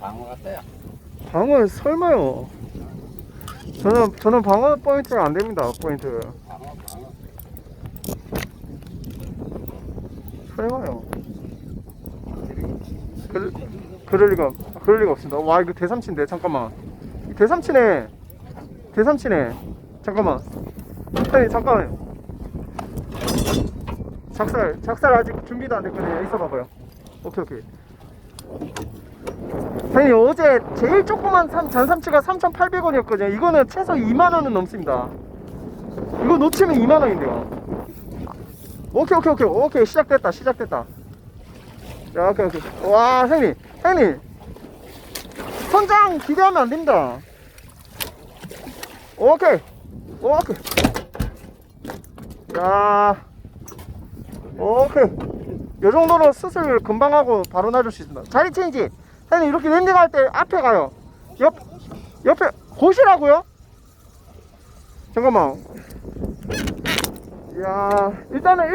방어 같아요. 방어 설마요. 저는 저는 방어 포인트가 안 됩니다. 포인트. 방어, 방어. 설마요. 그, 그럴 리가 그럴 리가 없습니다. 와 이거 대삼치인데 잠깐만. 대삼치네. 대삼치네. 잠깐만. 아니 잠깐만. 작살 작살 아직 준비도 안 됐거든요. 있어 봐봐요. 오케이 오케이. 선생님 어제 제일 조그만 삼, 잔삼치가 3,800원이었거든요. 이거는 최소 2만 원은 넘습니다. 이거 놓치면 2만 원인데요. 오케이 오케이 오케이 오케이 시작됐다 시작됐다. 자 오케이 오케이. 와 형님 형님 선장 기대하면 안 됩니다. 오케이 오케이. 야 오케이. 요 정도로 수술 금방 하고 바로 놔줄 수 있습니다. 자리 체인지. 형님 이렇게 랜딩 할 때 앞에 가요. 옆 옆에 보시라고요? 잠깐만. 야 일단은